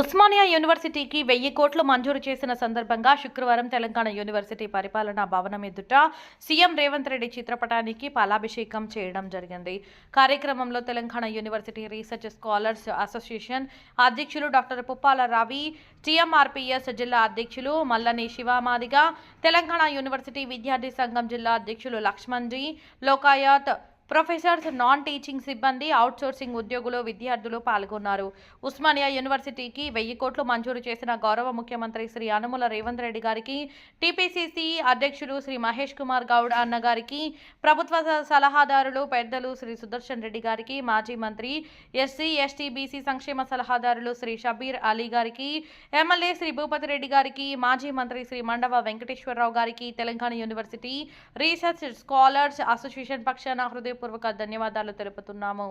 ఉస్మానియా యూనివర్సిటీకి వెయ్యి కోట్లు మంజూరు చేసిన సందర్భంగా శుక్రవారం తెలంగాణ యూనివర్సిటీ పరిపాలనా భవనం ఎదుట సీఎం రేవంత్ రెడ్డి చిత్రపటానికి పాలాభిషేకం చేయడం జరిగింది. కార్యక్రమంలో Telangana university research scholars association అధ్యక్షులు డాక్టర్ పుప్పాల రవి టీఎంఆర్పీఎస్ జిల్లా అధ్యక్షులు మల్లని శివామాదిగా తెలంగాణ యూనివర్సిటీ విద్యార్థి సంఘం జిల్లా అధ్యక్షులు Lakshman ji Lokayat professors non teaching సిబ్బంది అవుట్సోర్సింగ్ ఉద్యోగులు విద్యార్థులు పాల్గొన్నారు. ఉస్మానియా యూనివర్సిటీకి వెయ్యి కోట్లు మంజూరు చేసిన గౌరవ ముఖ్యమంత్రి శ్రీ అనుముల రేవంత్ రెడ్డి గారికి టీపీసీసీ అధ్యక్షులు శ్రీ మహేష్ కుమార్ గౌడ్ అన్న గారికి ప్రభుత్వ స- సలహాదారులు పెద్దలు శ్రీ సుదర్శన్ రెడ్డి గారికి మాజీ మంత్రి ఎస్సీ ఎస్టీ బీసీ సంక్షేమ సలహాదారులు శ్రీ షబీర్ అలీ గారికి ఎమ్మెల్యే శ్రీ భూపతి రెడ్డి గారికి మాజీ మంత్రి శ్రీ మండవ వెంకటేశ్వరరావు గారికి Telangana university research scholars association పక్షాన హృదయపూర్వక ధన్యవాదాలు తెలుపుతున్నాము.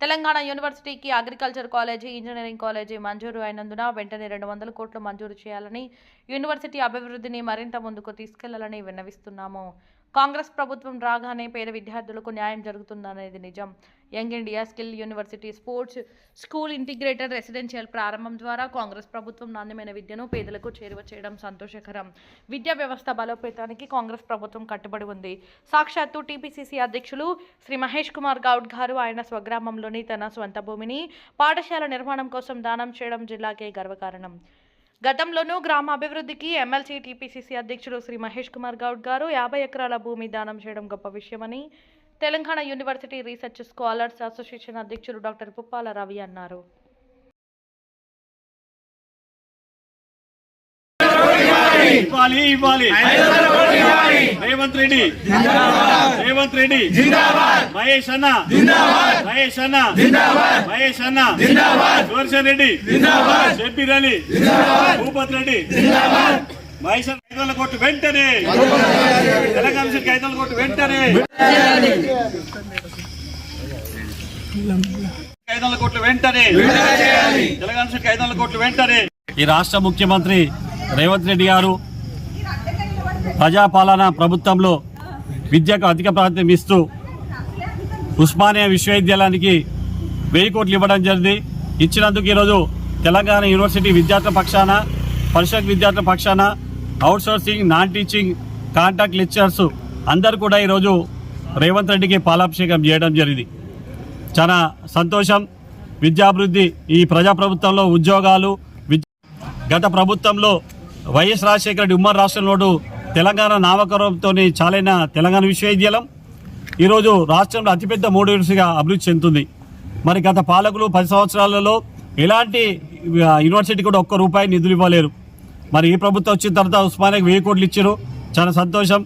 తెలంగాణ యూనివర్సిటీకి అగ్రికల్చర్ కాలేజీ ఇంజనీరింగ్ కాలేజీ మంజూరు అయినందున వెంటనే రెండు వందల కోట్లు మంజూరు చేయాలని యూనివర్సిటీ అభివృద్ధిని మరింత ముందుకు తీసుకెళ్ళాలని విన్నవిస్తున్నాము. కాంగ్రెస్ ప్రభుత్వం రాగానే పేద విద్యార్థులకు న్యాయం జరుగుతుందనేది నిజం. Young India skill university sports school integrated residential ప్రారంభం ద్వారా కాంగ్రెస్ ప్రభుత్వం నాణ్యమైన విద్యను పేదలకు చేరువ చేయడం సంతోషకరం. విద్యా వ్యవస్థ బలోపేతానికి కాంగ్రెస్ ప్రభుత్వం కట్టుబడి ఉంది. సాక్షాత్తు టీపీసీసీ అధ్యక్షులు శ్రీ మహేష్ కుమార్ గౌడ్ గారు ఆయన స్వగ్రామంలోని తన స్వంత భూమిని పాఠశాల నిర్మాణం కోసం దానం చేయడం జిల్లాకే గర్వకారణం. గతంలోనూ గ్రామ అభివృద్ధికి ఎమ్మెల్సీ టీపీసీసీ అధ్యక్షుడు శ్రీ మహేష్ కుమార్ గౌడ్ గారు యాభై ఎకరాల భూమి దానం చేయడం గొప్ప విషయమని Telangana university research scholars association అధ్యక్షుడు డాక్టర్ పుప్పాల రవి అన్నారు. ఇవ్వాలి. ఇవ్వాలి రేవంత్ రెడ్డి. రేవంత్ రెడ్డి. మహేష్ అన్న. మహేష్ అన్న. మహేష్ అన్న. సుదర్శన్ రెడ్డి. షబ్బీర్ అలీ భూపత్ రెడ్డి. మహేష్ అన్న ఐదు కోట్లు వెంటనే. తెలంగాణ సీట్కి ఐదు వందల కోట్లు వెంటనే. ఐదు వందల కోట్లు వెంటనే. తెలంగాణ సీట్కి ఐదు వందల కోట్లు వెంటనే. ఈ రాష్ట్ర ముఖ్యమంత్రి రేవంత్ రెడ్డి గారు ప్రజాపాలన ప్రభుత్వంలో విద్యకు అధిక ప్రాధాన్యం ఇస్తూ ఉస్మానియా విశ్వవిద్యాలయానికి వెయ్యి కోట్లు ఇవ్వడం జరిగింది. ఇచ్చినందుకు ఈరోజు తెలంగాణ యూనివర్సిటీ విద్యార్థుల పక్షాన పరిషత్ విద్యార్థుల పక్షాన outsourcing non teaching contact lectures అందరు కూడా ఈరోజు రేవంత్ రెడ్డికి పాలాభిషేకం చేయడం జరిగింది. చాలా సంతోషం. విద్యాభివృద్ధి ఈ ప్రజాప్రభుత్వంలో ఉద్యోగాలు విద్య గత ప్రభుత్వంలో వైఎస్ రాజశేఖర రెడ్డి ఉమ్మడి రాష్ట్రంలో తెలంగాణ నామకరణంతో చాలైన తెలంగాణ విశ్వవిద్యాలయం. ఈరోజు రాష్ట్రంలో అతిపెద్ద మూడు యూనివర్సిటీగా అభివృద్ధి చెందుతుంది. మరి గత పాలకులు పది సంవత్సరాలలో ఎలాంటి యూనివర్సిటీ కూడా ఒక్క రూపాయి నిధులు ఇవ్వలేరు. మరి ఈ ప్రభుత్వం వచ్చిన తర్వాత ఉస్మానియాకి వెయ్యి కోట్లు ఇచ్చారు. చాలా సంతోషం.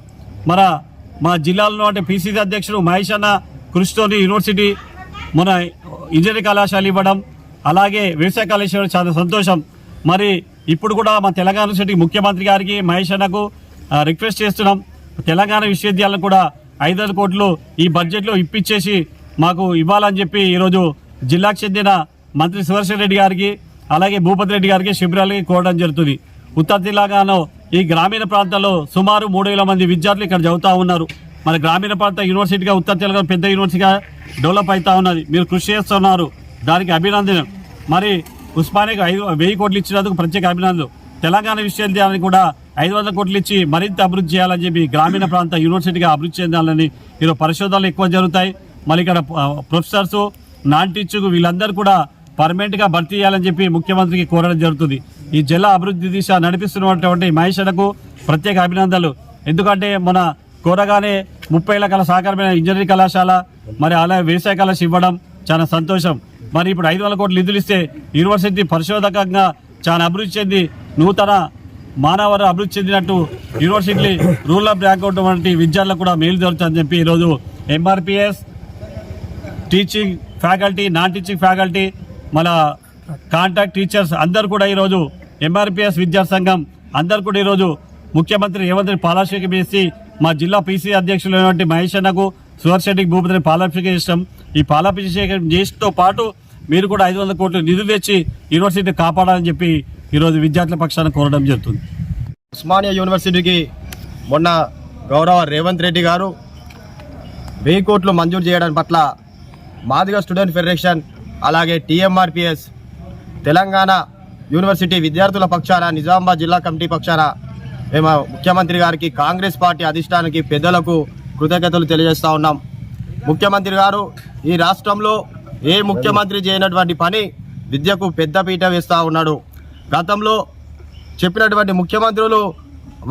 మన మా జిల్లాలో అంటే పీసీసీ అధ్యక్షుడు మహేష్ అన్న కృషితోని యూనివర్సిటీ మన ఇంజనీరింగ్ కళాశాల ఇవ్వడం. అలాగే వ్యవసాయ కళాశాల చాలా సంతోషం. మరి ఇప్పుడు కూడా మా తెలంగాణ యూనివర్సిటీ ముఖ్యమంత్రి గారికి మహేష్ అన్నకు రిక్వెస్ట్ చేస్తున్నాం. తెలంగాణ విశ్వవిద్యాలయం కూడా ఐదారు కోట్లు ఈ బడ్జెట్లో ఇప్పించేసి మాకు ఇవ్వాలని చెప్పి ఈరోజు జిల్లాకు చెందిన మంత్రి సుదర్శన్ రెడ్డి గారికి అలాగే భూపతి రెడ్డి గారికి శిబిరాలకి కోరడం జరుగుతుంది. ఉత్తర తెలంగాణలో ఈ గ్రామీణ ప్రాంతాల్లో సుమారు మూడు వేల మంది విద్యార్థులు ఇక్కడ చదువుతూ ఉన్నారు. మన గ్రామీణ ప్రాంత యూనివర్సిటీగా ఉత్తర తెలంగాణ పెద్ద యూనివర్సిటీగా డెవలప్ అవుతూ ఉన్నది. మీరు కృషి చేస్తున్నారు. దానికి అభినందనం మరి ఉస్మానియాకు ఐదు వెయ్యి కోట్లు ఇచ్చినందుకు ప్రత్యేక అభినందనలు. తెలంగాణ విశ్వవిద్యాలయానికి కూడా ఐదు వందల కోట్లు ఇచ్చి మరింత అభివృద్ధి చేయాలని చెప్పి గ్రామీణ ప్రాంత యూనివర్సిటీగా అభివృద్ధి చెందాలని ఈరోజు పరిశోధనలు ఎక్కువ జరుగుతాయి. మళ్ళీ ఇక్కడ ప్రొఫెసర్స్ నాన్ టీచర్ వీళ్ళందరూ కూడా పర్మనెంట్గా భర్తీ చేయాలని చెప్పి ముఖ్యమంత్రికి కోరడం జరుగుతుంది. ఈ జిల్లా అభివృద్ధి దిశ నడిపిస్తున్నటువంటి మహేశ్వరకు ప్రత్యేక అభినందనలు. ఎందుకంటే మన కోరగానే ముప్పై లక్షల సహకారమైన ఇంజనీరింగ్ కళాశాల మరి అలాగే వ్యవసాయ కళాశాల ఇవ్వడం చాలా సంతోషం. మరి ఇప్పుడు ఐదు వందల కోట్లు నిధులు ఇస్తే యూనివర్సిటీ పరిశోధకంగా చాలా అభివృద్ధి చెంది నూతన మానవర అభివృద్ధి చెందినట్టు యూనివర్సిటీ రూరల్ బ్యాక్గ్రౌండ్ వంటి విద్యార్థులకు కూడా మేలు జరుగుతుందని చెప్పి ఈరోజు MRPS teaching faculty non teaching faculty మన కాంటాక్ట్ టీచర్స్ అందరు కూడా ఈరోజు ఎంఆర్పిఎస్ విద్యా సంఘం అందరు కూడా ఈరోజు ముఖ్యమంత్రి రేవంత్ రెడ్డి పాలాభిషేకం చేసి మా జిల్లా పీసీ అధ్యక్షులైనటువంటి మహేష్ అన్నకు సువర్శెట్టికి భూపతిని పాలాభిషేకం చేస్తాం. ఈ పాలాభిషేకం చేసితో పాటు మీరు కూడా ఐదు వందల కోట్లు నిధులు తెచ్చి యూనివర్సిటీ కాపాడాలని చెప్పి ఈరోజు విద్యార్థుల పక్షాన కోరడం జరుగుతుంది. ఉస్మానియా యూనివర్సిటీకి మొన్న గౌరవ రేవంత్ రెడ్డి గారు వెయ్యి కోట్లు మంజూరు చేయడం పట్ల మాదిగ స్టూడెంట్ ఫెడరేషన్ అలాగే టీఎంఆర్పిఎస్ తెలంగాణ యూనివర్సిటీ విద్యార్థుల పక్షాన నిజామాబాద్ జిల్లా కమిటీ పక్షాన మేము ముఖ్యమంత్రి గారికి కాంగ్రెస్ పార్టీ అధిష్టానానికి పెద్దలకు కృతజ్ఞతలు తెలియజేస్తూ ఉన్నాం. ముఖ్యమంత్రి గారు ఈ రాష్ట్రంలో ఏ ముఖ్యమంత్రి చేయనటువంటి పని విద్యకు పెద్దపీట వేస్తూ ఉన్నాడు. గతంలో చెప్పినటువంటి ముఖ్యమంత్రులు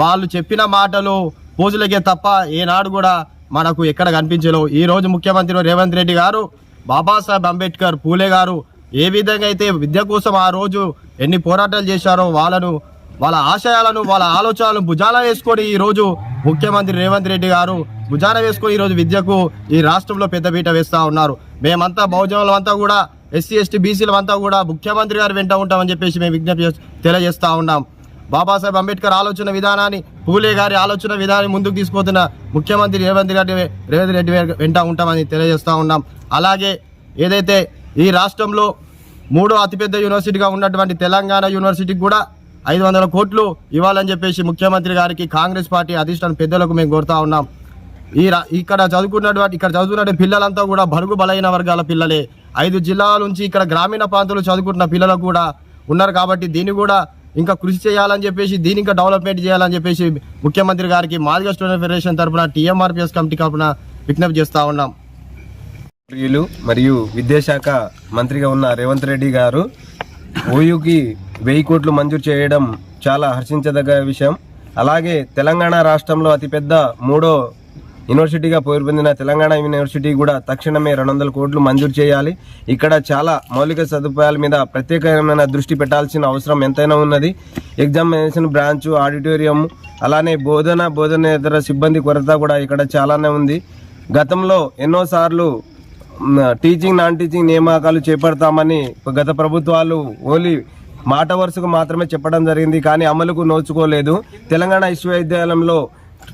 వాళ్ళు చెప్పిన మాటలు పూజలకే తప్ప ఏనాడు కూడా మనకు ఎక్కడ కనిపించలేవు ఈ రోజు ముఖ్యమంత్రి రేవంత్ రెడ్డి గారు బాబాసాహెబ్ అంబేద్కర్ పూలే గారు ఏ విధంగా అయితే విద్య కోసం ఆ రోజు ఎన్ని పోరాటాలు చేశారో వాళ్ళను వాళ్ళ ఆశయాలను వాళ్ళ ఆలోచనలను భుజాన వేసుకొని ఈ రోజు ముఖ్యమంత్రి రేవంత్ రెడ్డి గారు భుజాన వేసుకొని ఈ రోజు విద్యకు ఈ రాష్ట్రంలో పెద్దపీట వేస్తూ ఉన్నారు. మేమంతా బహుజనులమంతా కూడా ఎస్సీ ఎస్టీ బీసీలమంతా కూడా ముఖ్యమంత్రి గారు వెంట ఉంటామని చెప్పేసి మేము విజ్ఞప్తి తెలియజేస్తూ ఉన్నాం. బాబాసాహెబ్ అంబేద్కర్ ఆలోచన విధానాన్ని పూలే గారి ఆలోచన విధానాన్ని ముందుకు తీసుకుపోతున్న ముఖ్యమంత్రి రేవంత్ రెడ్డి రేవంత్ రెడ్డి వెంట ఉంటామని తెలియజేస్తూ ఉన్నాం. అలాగే ఏదైతే ఈ రాష్ట్రంలో మూడో అతిపెద్ద యూనివర్సిటీగా ఉన్నటువంటి తెలంగాణ యూనివర్సిటీకి కూడా ఐదు వందల కోట్లు ఇవ్వాలని చెప్పేసి ముఖ్యమంత్రి గారికి కాంగ్రెస్ పార్టీ అధిష్టాన పెద్దలకు మేము కోరుతా ఉన్నాం. ఈ రా- ఇక్కడ చదువుకున్నటువంటి ఇక్కడ చదువుకున్న పిల్లలంతా కూడా బరుగు బలైన వర్గాల పిల్లలే. ఐదు జిల్లాల నుంచి ఇక్కడ గ్రామీణ ప్రాంతాలు చదువుకుంటున్న పిల్లలు కూడా ఉన్నారు కాబట్టి దీన్ని కూడా ఇంకా కృషి చేయాలని చెప్పేసి దీని ఇంకా డెవలప్మెంట్ చేయాలని చెప్పేసి ముఖ్యమంత్రి గారికి మాదిగ స్టూడెంట్ ఫెడరేషన్ తరఫున టీఎంఆర్పిఎస్ కమిటీ తరఫున విజ్ఞప్తి చేస్తూ ఉన్నాం. మరియు విద్యాశాఖ మంత్రిగా ఉన్న రేవంత్ రెడ్డి గారు ఓయూకి వెయ్యి కోట్లు మంజూరు చేయడం చాలా హర్షించదగ్గ విషయం. అలాగే తెలంగాణ రాష్ట్రంలో అతిపెద్ద మూడో యూనివర్సిటీగా పేరు పొందిన తెలంగాణ యూనివర్సిటీ కూడా తక్షణమే రెండు వందల కోట్లు మంజూరు చేయాలి. ఇక్కడ చాలా మౌలిక సదుపాయాల మీద ప్రత్యేకమైన దృష్టి పెట్టాల్సిన అవసరం ఎంతైనా ఉన్నది. ఎగ్జామినేషన్ బ్రాంచ్ ఆడిటోరియం అలానే బోధన బోధనేతర సిబ్బంది కొరత కూడా ఇక్కడ చాలానే ఉంది. గతంలో ఎన్నోసార్లు టీచింగ్ నాన్ టీచింగ్ నియామకాలు చేపడతామని గత ప్రభుత్వాలు ఓన్లీ మాట వరుసకు మాత్రమే చెప్పడం జరిగింది కానీ అమలుకు నోచుకోలేదు. తెలంగాణ విశ్వవిద్యాలయంలో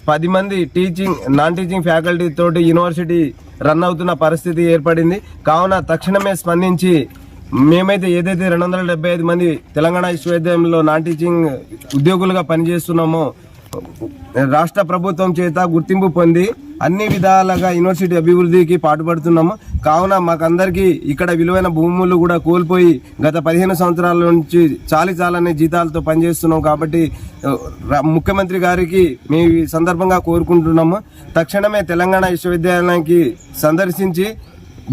పది మంది టీచింగ్ నాన్ టీచింగ్ ఫ్యాకల్టీ తోటి యూనివర్సిటీ రన్ అవుతున్న పరిస్థితి ఏర్పడింది. కావున తక్షణమే స్పందించి మేమైతే ఏదైతే రెండు వందల డెబ్బై ఐదు మంది తెలంగాణ విశ్వవిద్యాలయంలో నాన్ టీచింగ్ ఉద్యోగులుగా పనిచేస్తున్నామో రాష్ట్ర ప్రభుత్వం చేత గుర్తింపు పొంది అన్ని విధాలుగా యూనివర్సిటీ అభివృద్ధికి పాటుపడుతున్నాము. కావున మాకందరికీ ఇక్కడ విలువైన భూములు కూడా కోల్పోయి గత పదిహేను సంవత్సరాల నుంచి చాలి చాలని జీతాలతో పనిచేస్తున్నాం కాబట్టి ముఖ్యమంత్రి గారికి మేము ఈ సందర్భంగా కోరుకుంటున్నాము. తక్షణమే తెలంగాణ విశ్వవిద్యాలయానికి సందర్శించి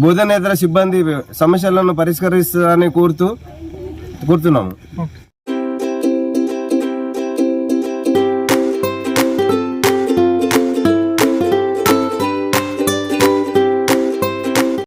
బోధనేతర సిబ్బంది సమస్యలను పరిష్కరిస్తారని కోరుతూ కోరుతున్నాము.